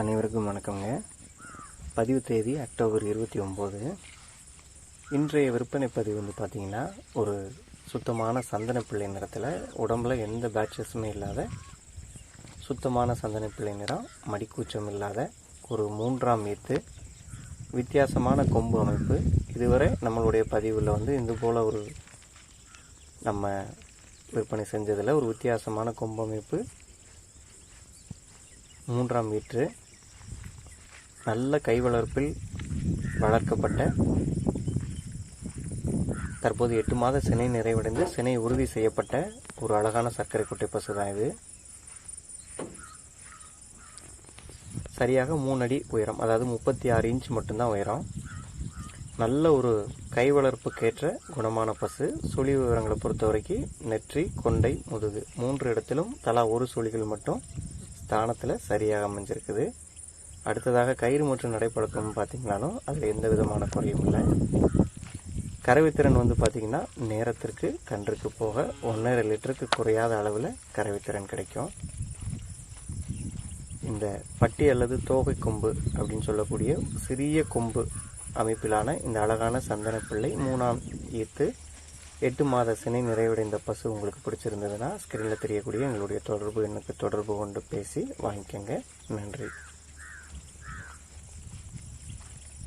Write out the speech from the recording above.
அனைவருக்கும் வணக்கங்க. பதிவு தேதி அக்டோபர் இருபத்தி ஒம்பது. இன்றைய விற்பனை பதிவு வந்து பார்த்திங்கன்னா ஒரு சுத்தமான சந்தன பிள்ளை நிறத்தில் உடம்புல எந்த பேட்சஸுமே இல்லாத சுத்தமான சந்தன பிள்ளை நிறம் மடிக்கூச்சம் இல்லாத ஒரு மூன்றாம் ஈத்து வித்தியாசமான கொம்பு அமைப்பு. இதுவரை நம்மளுடைய பதிவில் வந்து இது போல் ஒரு நம்ம விற்பனை செஞ்சதில் ஒரு வித்தியாசமான கொம்பு அமைப்பு மூன்றாம் வீற்று நல்ல கை வளர்ப்பில் வளர்க்கப்பட்ட தற்போது எட்டு மாத சினை நிறைவடைந்து சினை உறுதி செய்யப்பட்ட ஒரு அழகான சர்க்கரை குட்டை பசு தான் இது. சரியாக மூணு அடி உயரம் அதாவது முப்பத்தி ஆறு இன்ச் மட்டும்தான் உயரம். நல்ல ஒரு கை வளர்ப்புக்கேற்ற குணமான பசு. சுழி விவரங்களை பொறுத்த வரைக்கும் நெற்றி கொண்டை முதுகு. மூன்று இடத்திலும் தலா ஒரு சுழிகள் மட்டும் ஸ்தானத்தில் சரியாக அமைஞ்சிருக்குது. அடுத்ததாக கயிறு மற்றும் நடைப்பழக்கம் பார்த்திங்கனாலும் அதில் எந்த விதமான குறையும் இல்லை. கறவைத்திறன் வந்து பார்த்திங்கன்னா நேரத்திற்கு கன்றுக்கு போக ஒன்றரை லிட்டருக்கு குறையாத அளவில் கறவைத்திறன் கிடைக்கும். இந்த பட்டி அல்லது தோகை கொம்பு அப்படின்னு சொல்லக்கூடிய சிறிய கொம்பு அமைப்பிலான இந்த அழகான சந்தன பிள்ளை மூணாம் ஈர்த்து எட்டு மாத சினை நிறைவடைந்த பசு உங்களுக்கு பிடிச்சிருந்ததுன்னா ஸ்க்ரீனில் தெரியக்கூடிய எங்களுடைய தொடர்பு எண்ணுக்கு தொடர்பு கொண்டு பேசி வாங்கிக்கோங்க. நன்றி.